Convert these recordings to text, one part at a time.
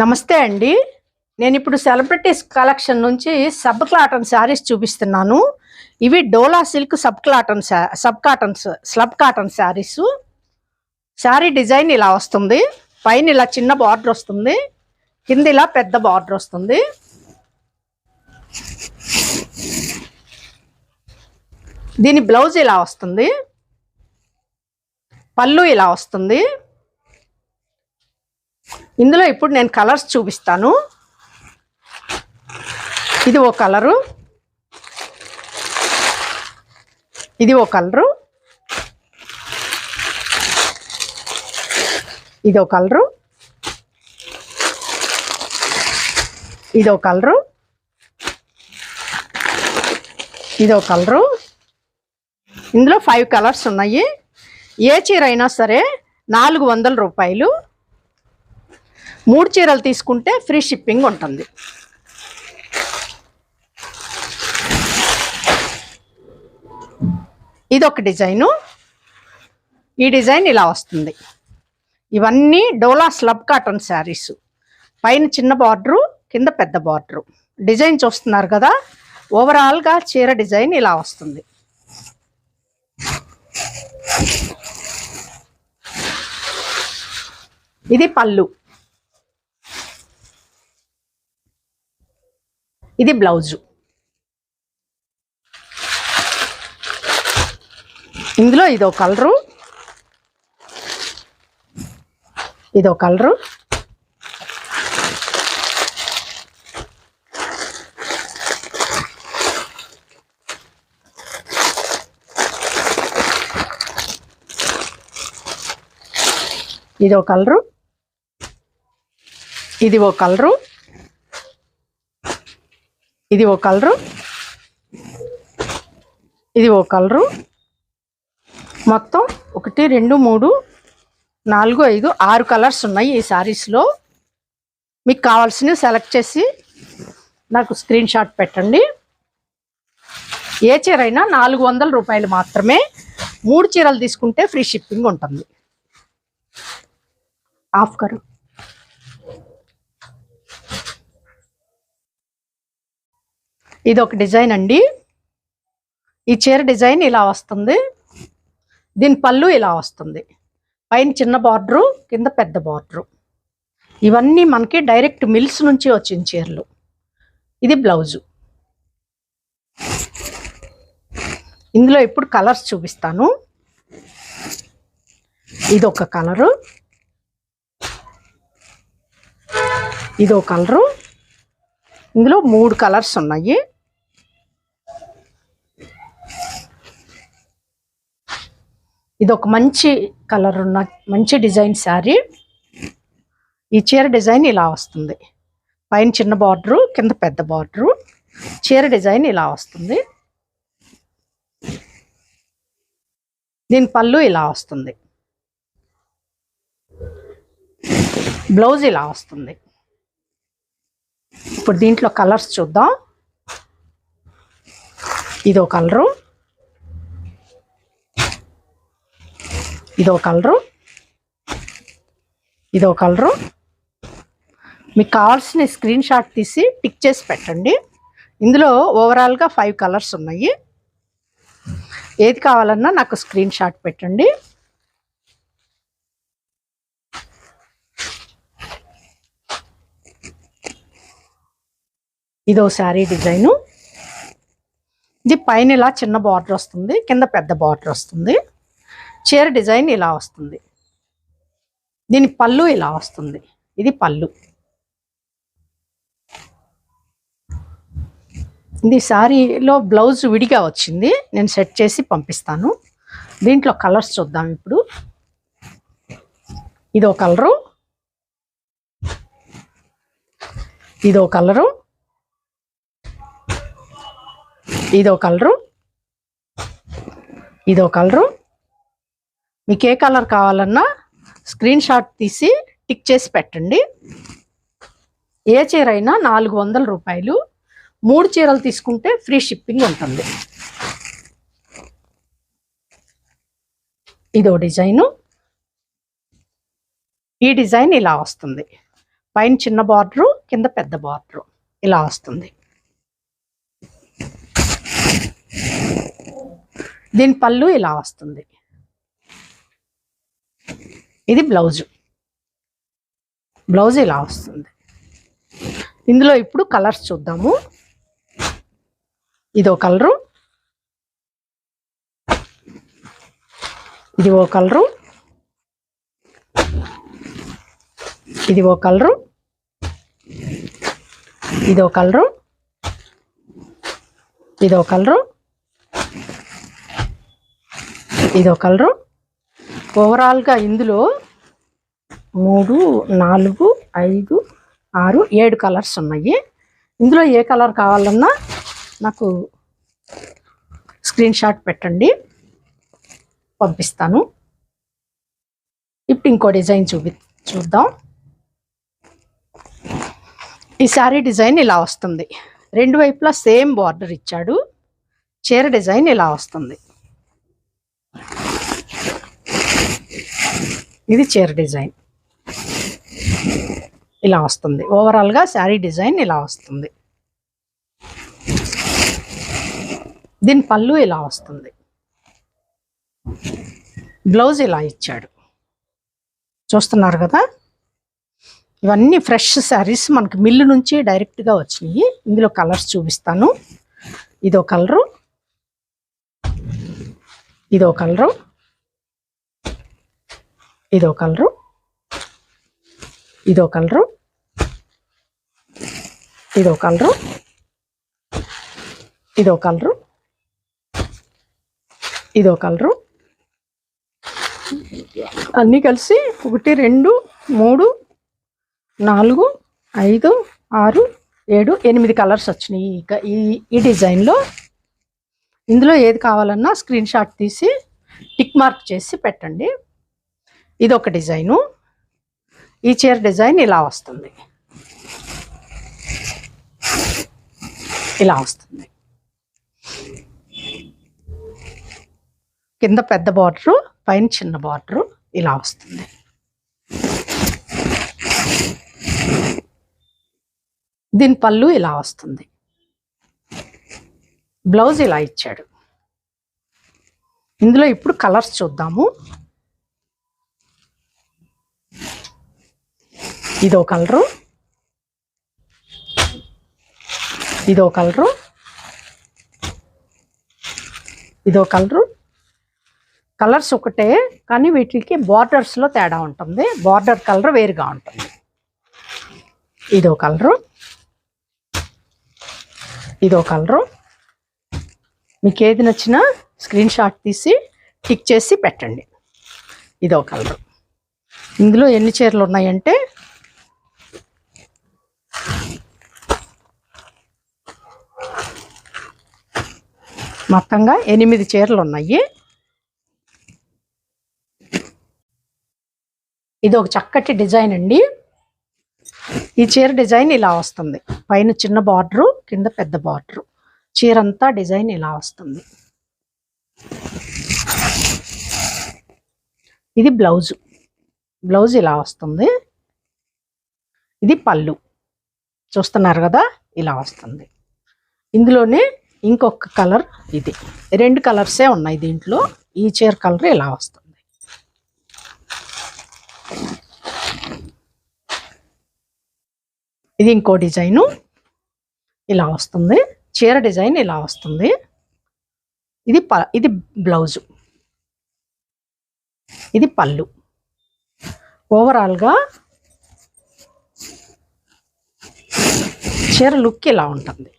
నమస్తే అండి. నేను ఇప్పుడు సెలబ్రిటీస్ కలెక్షన్ నుంచి సబ్ కాటన్ శారీస్ చూపిస్తున్నాను. ఇవి Dola silk sub cotton sub cottons slub cotton saris. Sari design ఇలా వస్తుంది. పైన ఇలా చిన్న బార్డర్ వస్తుంది. కింద ఇలా పెద్ద బార్డర్ వస్తుంది. దీని బ్లౌజ్ ఇలా వస్తుంది. పళ్ళు ఇలా వస్తుంది. ఇందులో ఇప్పుడు నేను కలర్స్ చూపిస్తాను. ఇది ఓ కలరు. ఇది ఓ కలరు. ఇది ఓ కలరు. ఇది ఓ కలరు. ఇది ఓ కలరు. ఇందులో ఫైవ్ కలర్స్ ఉన్నాయి. ఏ చీర అయినా సరే నాలుగు వందల రూపాయలు. మూడు చీరలు తీసుకుంటే ఫ్రీ షిప్పింగ్ ఉంటుంది. ఇది ఒక డిజైను. ఈ డిజైన్ ఇలా వస్తుంది. ఇవన్నీ డోలా స్లబ్ కాటన్ శారీస్. పైన చిన్న బార్డరు కింద పెద్ద బార్డరు. డిజైన్ చూస్తున్నారు కదా ఓవరాల్గా చీర డిజైన్ ఇలా వస్తుంది. ఇది పళ్ళు. ఇది బ్లౌజు. ఇందులో ఇదో కలరు. ఇదో కలరు. ఇదో కలరు. ఇది ఓ కలరు. ఇది ఓ కలరు. ఇది ఓ కలరు. మొత్తం ఒకటి రెండు మూడు నాలుగు ఐదు ఆరు కలర్స్ ఉన్నాయి ఈ శారీస్లో మీకు కావాల్సినవి సెలెక్ట్ చేసి నాకు స్క్రీన్ షాట్ పెట్టండి. ఏ చీర అయినా నాలుగు వందల రూపాయలు మాత్రమే మూడు చీరలు తీసుకుంటే ఫ్రీ షిప్పింగ్ ఉంటుంది. ఆఫ్ కరు. ఇది ఒక డిజైన్ అండి. ఈ చీర డిజైన్ ఇలా వస్తుంది. దీని పళ్ళు ఇలా వస్తుంది. పైన చిన్న బార్డరు కింద పెద్ద బార్డరు. ఇవన్నీ మనకి డైరెక్ట్ మిల్స్ నుంచి వచ్చిన చీరలు. ఇది బ్లౌజు. ఇందులో ఇప్పుడు కలర్స్ చూపిస్తాను. ఇది ఒక కలరు. ఇది ఒక కలరు. ఇందులో మూడు కలర్స్ ఉన్నాయి. ఇది ఒక మంచి కలర్ ఉన్న మంచి డిజైన్ శారీ. ఈ చీర డిజైన్ ఇలా వస్తుంది. పైన చిన్న బార్డరు కింద పెద్ద బార్డరు. చీర డిజైన్ ఇలా వస్తుంది. దీని పళ్ళు ఇలా వస్తుంది. బ్లౌజ్ ఇలా వస్తుంది. ఇప్పుడు దీంట్లో కలర్స్ చూద్దాం. ఇదో కలరు. ఇదో కలరు. ఇదో కలరు. మీకు కావాల్సిన స్క్రీన్ షాట్ తీసి టిక్ చేసి పెట్టండి. ఇందులో ఓవరాల్గా ఫైవ్ కలర్స్ ఉన్నాయి. ఏది కావాలన్నా నాకు స్క్రీన్ షాట్ పెట్టండి. ఇదో శారీ డిజైను. ఇది పైన ఇలా చిన్న బార్డర్ వస్తుంది కింద పెద్ద బార్డర్ వస్తుంది. చీర డిజైన్ ఇలా వస్తుంది. దీని పళ్ళు ఇలా వస్తుంది. ఇది పళ్ళు. ఇది శారీలో బ్లౌజ్ విడిగా వచ్చింది. నేను సెట్ చేసి పంపిస్తాను. దీంట్లో కలర్స్ చూద్దాం ఇప్పుడు. ఇదో కలరు. ఇదో కలరు. ఇదో కలరు. ఇదో కలరు. మీకు ఏ కలర్ కావాలన్నా స్క్రీన్ షాట్ తీసి టిక్ చేసి పెట్టండి. ఏ చీర అయినా నాలుగు వందల రూపాయలు. మూడు చీరలు తీసుకుంటే ఫ్రీ షిప్పింగ్ ఉంటుంది. ఇదో డిజైను. ఈ డిజైన్ ఇలా వస్తుంది. పైన చిన్న బార్డరు కింద పెద్ద బార్డరు. ఇలా వస్తుంది. దీని పళ్ళు ఇలా వస్తుంది. ఇది బ్లౌజు. బ్లౌజ్ ఇలా వస్తుంది. ఇందులో ఇప్పుడు కలర్స్ చూద్దాము. ఇదో కలరు. ఇది ఓ కలరు. ఇది ఓ కలరు. ఇదో కలరు. ఇదో కలరు. ఇదో కలరు. ఓవరాల్గా ఇందులో మూడు నాలుగు ఐదు ఆరు ఏడు కలర్స్ ఉన్నాయి. ఇందులో ఏ కలర్ కావాలన్నా నాకు స్క్రీన్ షాట్ పెట్టండి. పంపిస్తాను. ఇప్పుడు ఇంకో డిజైన్ చూపి చూద్దాం. ఈ శారీ డిజైన్ ఇలా వస్తుంది. రెండు వైపులా సేమ్ బార్డర్ ఇచ్చాడు. చీర డిజైన్ ఇలా వస్తుంది. ఇది చీర డిజైన్. ఇలా వస్తుంది. ఓవరాల్గా శారీ డిజైన్ ఇలా వస్తుంది. దీని పళ్ళు ఇలా వస్తుంది. బ్లౌజ్ ఇలా ఇచ్చాడు. చూస్తున్నారు కదా? ఇవన్నీ ఫ్రెష్ శారీస్ మనకి మిల్లు నుంచి డైరెక్ట్గా వచ్చినాయి. ఇందులో కలర్స్ చూపిస్తాను. ఇదో కలరు ఇదో కలరు ఇదో కలరు. ఇదో కలరు. ఇదో కలరు. ఇదో కలరు. ఇదో కలరు. అన్నీ కలిసి ఒకటి రెండు మూడు నాలుగు ఐదు ఆరు ఏడు ఎనిమిది కలర్స్ వచ్చినాయి. ఇక ఈ ఈ డిజైన్లో ఇందులో ఏది కావాలన్నా స్క్రీన్ షాట్ తీసి టిక్ మార్క్ చేసి పెట్టండి. ఇది ఒక డిజైను. ఈ చీర డిజైన్ ఇలా వస్తుంది. ఇలా వస్తుంది. కింద పెద్ద బార్డరు పైన చిన్న బార్డరు ఇలా వస్తుంది. దీని పళ్ళు ఇలా వస్తుంది. బ్లౌజ్ ఇలా ఇచ్చాడు. ఇందులో ఇప్పుడు కలర్స్ చూద్దాము. ఇదో కలరు. ఇదో కలరు. ఇదో కలరు. కలర్స్ ఒకటే కానీ వీటికి బార్డర్స్లో తేడా ఉంటుంది. బార్డర్ కలర్ వేరుగా ఉంటుంది. ఇదో కలరు. ఇదో కలరు. మీకు ఏది నచ్చినా స్క్రీన్ షాట్ తీసి టిక్ చేసి పెట్టండి. ఇదో కలరు. ఇందులో ఎన్ని చీరలు ఉన్నాయంటే మొత్తంగా ఎనిమిది చీరలు ఉన్నాయి ఇది ఒక చక్కటి డిజైన్ అండి. ఈ చీర డిజైన్ ఇలా వస్తుంది. పైన చిన్న బార్డరు కింద పెద్ద బార్డరు. చీర అంతా డిజైన్ ఇలా వస్తుంది. ఇది బ్లౌజు. బ్లౌజ్ ఇలా వస్తుంది. ఇది పళ్ళు. చూస్తున్నారు కదా? ఇలా వస్తుంది. ఇందులోనే ఇంకొక కలర్ ఇది. రెండు కలర్సే ఉన్నాయి దీంట్లో. ఈ చీర కలర్ ఇలా వస్తుంది. ఇది ఇంకో డిజైను. ఇలా వస్తుంది. చీర డిజైన్ ఇలా వస్తుంది. ఇది ప ఇది బ్లౌజు. ఇది పళ్ళు. ఓవరాల్గా చీర లుక్ ఇలా ఉంటుంది.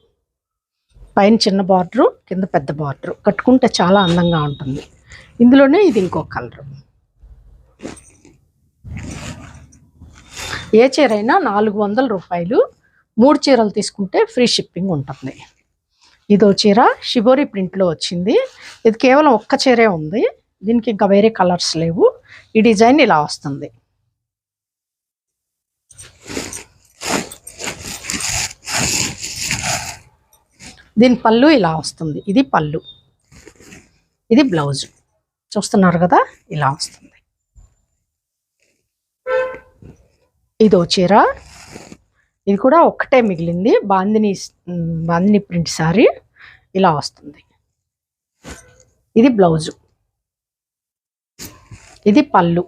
పైన చిన్న బార్డరు కింద పెద్ద బార్డరు కట్టుకుంటే చాలా అందంగా ఉంటుంది. ఇందులోనే ఇది ఇంకో కలరు ఏ చీర అయినా నాలుగు వందల రూపాయలు మూడు చీరలు తీసుకుంటే ఫ్రీ షిప్పింగ్ ఉంటుంది. ఇదో చీర షిబోరి ప్రింట్లో వచ్చింది. ఇది కేవలం ఒక్క చీరే ఉంది. దీనికి ఇంకా వేరే కలర్స్ లేవు. ఈ డిజైన్ ఇలా వస్తుంది. దీని పళ్ళు ఇలా వస్తుంది. ఇది పళ్ళు. ఇది బ్లౌజ్. చూస్తున్నారు కదా? ఇలా వస్తుంది. ఇదో చీర. ఇది కూడా ఒక్కటే మిగిలింది. బాందిని బాందిని ప్రింట్ సారీ. ఇలా వస్తుంది. ఇది బ్లౌజు. ఇది పళ్ళు.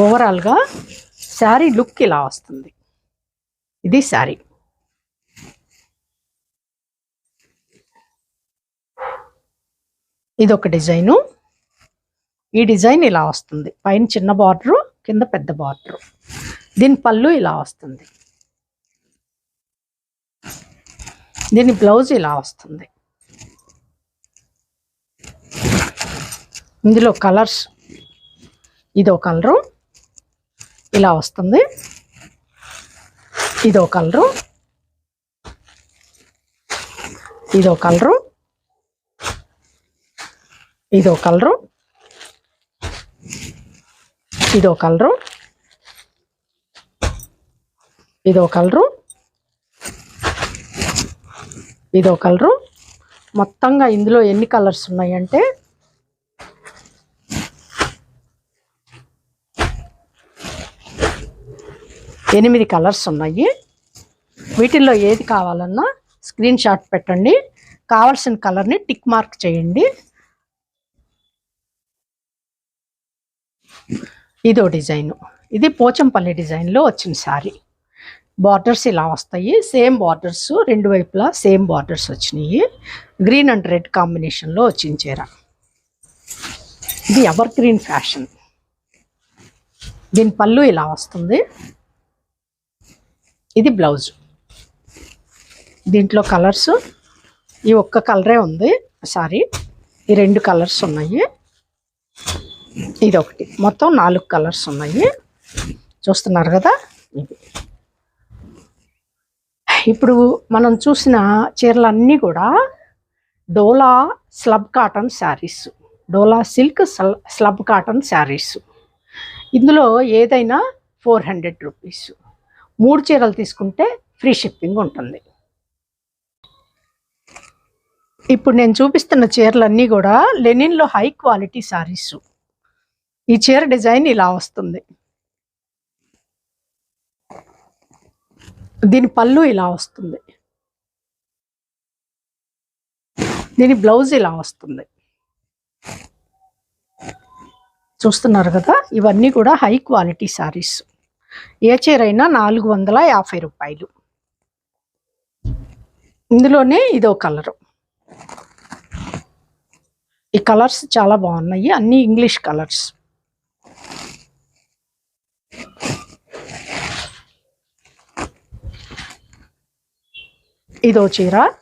ఓవరాల్గా శారీ లుక్ ఇలా వస్తుంది. ఇది శారీ. ఇది ఒక డిజైను. ఈ డిజైన్ ఇలా వస్తుంది. పైన చిన్న బార్డరు కింద పెద్ద బార్డరు. దీని పళ్ళు ఇలా వస్తుంది. దీని బ్లౌజ్ ఇలా వస్తుంది. ఇందులో కలర్స్ ఇదో కలరు. ఇలా వస్తుంది. ఇదో కలరు. ఇదో కలరు. ఇదో కలరు. ఇదో కలరు. ఇదో కలరు. ఇదో కలరు. మొత్తంగా ఇందులో ఎన్ని కలర్స్ ఉన్నాయంటే ఎనిమిది కలర్స్ ఉన్నాయి. వీటిల్లో ఏది కావాలన్నా స్క్రీన్ షాట్ పెట్టండి. కావాల్సిన కలర్ని టిక్ మార్క్ చేయండి. ఇదో డిజైను. ఇది పోచంపల్లి డిజైన్లో వచ్చిన శారీ. బార్డర్స్ ఇలా వస్తాయి. సేమ్ బార్డర్స్ రెండు వైపులా సేమ్ బార్డర్స్ వచ్చినాయి. గ్రీన్ అండ్ రెడ్ కాంబినేషన్లో వచ్చిన చీర. ఇది ఎవర్ గ్రీన్ ఫ్యాషన్ దీని పళ్ళు ఇలా వస్తుంది. ఇది బ్లౌజ్. దీంట్లో కలర్స్ ఈ ఒక్క కలరే ఉంది సారీ. ఈ రెండు కలర్స్ ఉన్నాయి. ఇది ఒకటి మొత్తం నాలుగు కలర్స్ ఉన్నాయి. చూస్తున్నారు కదా? ఇవి ఇప్పుడు మనం చూసిన చీరలన్నీ కూడా Dola slub cotton saris. Dola silk slub cotton saris. ఇందులో ఏదైనా ఫోర్ హండ్రెడ్ రూపీస్. మూడు చీరలు తీసుకుంటే ఫ్రీ షిప్పింగ్ ఉంటుంది. ఇప్పుడు నేను చూపిస్తున్న చీరలన్నీ కూడా లెనిన్లో హై క్వాలిటీ శారీస్. ఈ చీర డిజైన్ ఇలా వస్తుంది. దీని పళ్ళు ఇలా వస్తుంది. దీని బ్లౌజ్ ఇలా వస్తుంది. చూస్తున్నారు కదా? ఇవన్నీ కూడా హై క్వాలిటీ శారీస్. ఏ చీర అయినా నాలుగు వందల యాభై రూపాయలు. ఇందులోనే ఇదో కలరు. ఈ కలర్స్ చాలా బాగున్నాయి. అన్ని ఇంగ్లీష్ కలర్స్. ఇదో చీర.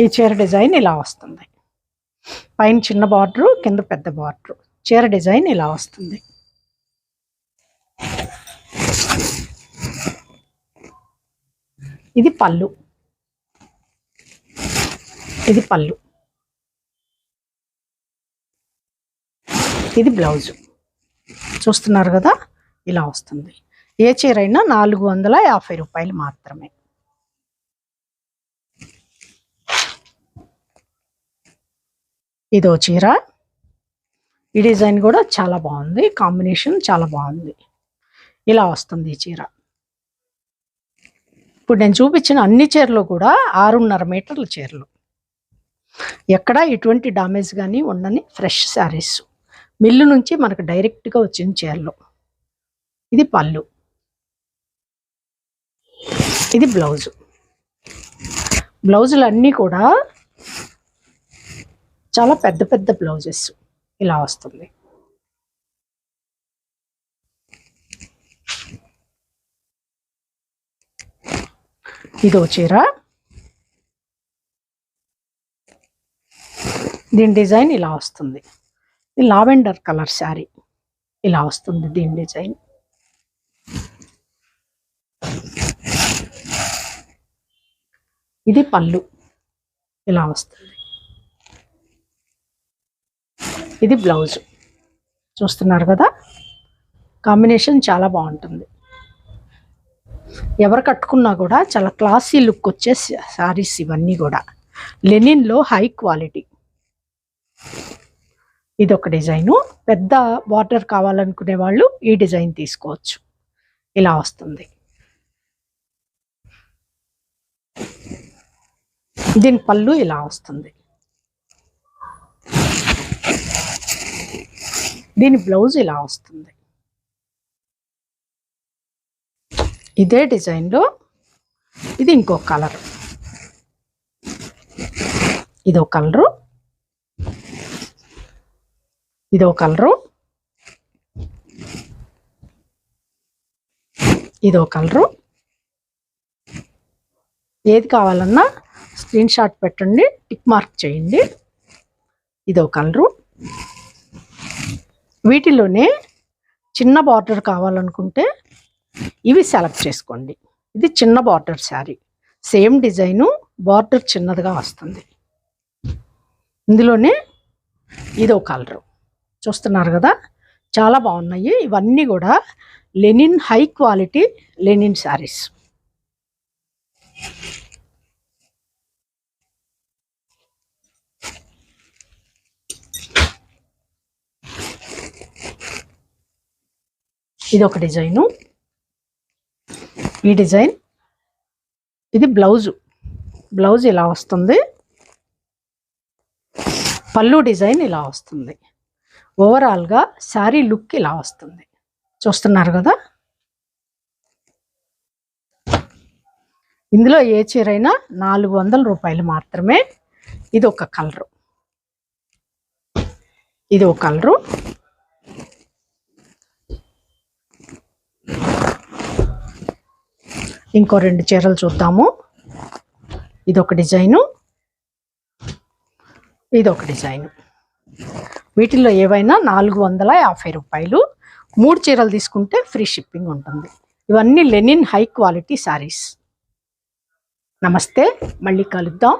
ఈ చీర డిజైన్ ఇలా వస్తుంది. పైన చిన్న బార్డరు కింద పెద్ద బార్డరు. చీర డిజైన్ ఇలా వస్తుంది. ఇది పళ్ళు. ఇది పళ్ళు. ఇది బ్లౌజు. చూస్తున్నారు కదా? ఇలా వస్తుంది. ఏ చీర అయినా నాలుగు వందల యాభై రూపాయలు మాత్రమే. ఇదో చీర. ఈ డిజైన్ కూడా చాలా బాగుంది. కాంబినేషన్ చాలా బాగుంది. ఇలా వస్తుంది ఈ చీర. ఇప్పుడు నేను చూపించిన అన్ని చీరలు కూడా ఆరున్నర మీటర్ల చీరలు. ఎక్కడా ఎటువంటి డామేజ్ కానీ ఉండని ఫ్రెష్ శారీస్. మిల్లు నుంచి మనకు డైరెక్ట్గా వచ్చిన చీరలు. ఇది పళ్ళు. ఇది బ్లౌజు. బ్లౌజులు అన్నీ కూడా చాలా పెద్ద పెద్ద బ్లౌజెస్. ఇలా వస్తుంది. ఇదో చీర. దీని డిజైన్ ఇలా వస్తుంది. ఇది లావెండర్ కలర్ శారీ. ఇలా వస్తుంది దీని డిజైన్. ఇది పళ్ళు. ఇలా వస్తుంది. ఇది బ్లౌజ్. చూస్తున్నారు కదా? కాంబినేషన్ చాలా బాగుంటుంది. ఎవరు కట్టుకున్నా కూడా చాలా క్లాసీ లుక్ వచ్చే శారీస్ ఇవన్నీ కూడా. లెనిన్లో హై క్వాలిటీ. ఇది ఒక డిజైను. పెద్ద బార్డర్ కావాలనుకునే వాళ్ళు ఈ డిజైన్ తీసుకోవచ్చు. ఇలా వస్తుంది. దీని పళ్ళు ఇలా వస్తుంది. దీని బ్లౌజ్ ఇలా వస్తుంది. ఇదే డిజైన్లో ఇది ఇంకో కలర్. ఇదో కలరు. ఇదో కలరు. ఇదో కలరు. ఏది కావాలన్నా స్క్రీన్ షాట్ పెట్టండి టిక్ మార్క్ చేయండి. ఇదో కలరు. వీటిలోనే చిన్న బార్డర్ కావాలనుకుంటే ఇవి సెలెక్ట్ చేసుకోండి. ఇది చిన్న border sari same design border చిన్నదిగా వస్తుంది. ఇందులోనే ఇదో కలరు చూస్తున్నారు కదా? చాలా బాగున్నాయి. ఇవన్నీ కూడా linen high quality linen saris ఇది ఒక డిజైను ఈ డిజైన్. ఇది బ్లౌజు. బ్లౌజ్ ఇలా వస్తుంది. పళ్ళు డిజైన్ ఇలా వస్తుంది. ఓవరాల్గా శారీ లుక్ ఇలా వస్తుంది. చూస్తున్నారు కదా? ఇందులో ఏ చీరైనా నాలుగు వందల రూపాయలు మాత్రమే. ఇది ఒక కలరు. ఇది ఒక కలరు. ఇంకో రెండు చీరలు చూద్దాము. ఇది ఒక డిజైను. ఇది ఒక డిజైను. వీటిల్లో ఏవైనా నాలుగు వందల యాభై రూపాయలు. మూడు చీరలు తీసుకుంటే ఫ్రీ షిప్పింగ్ ఉంటుంది. ఇవన్నీ లెనిన్ హై క్వాలిటీ శారీస్. నమస్తే మళ్ళీ కలుద్దాం.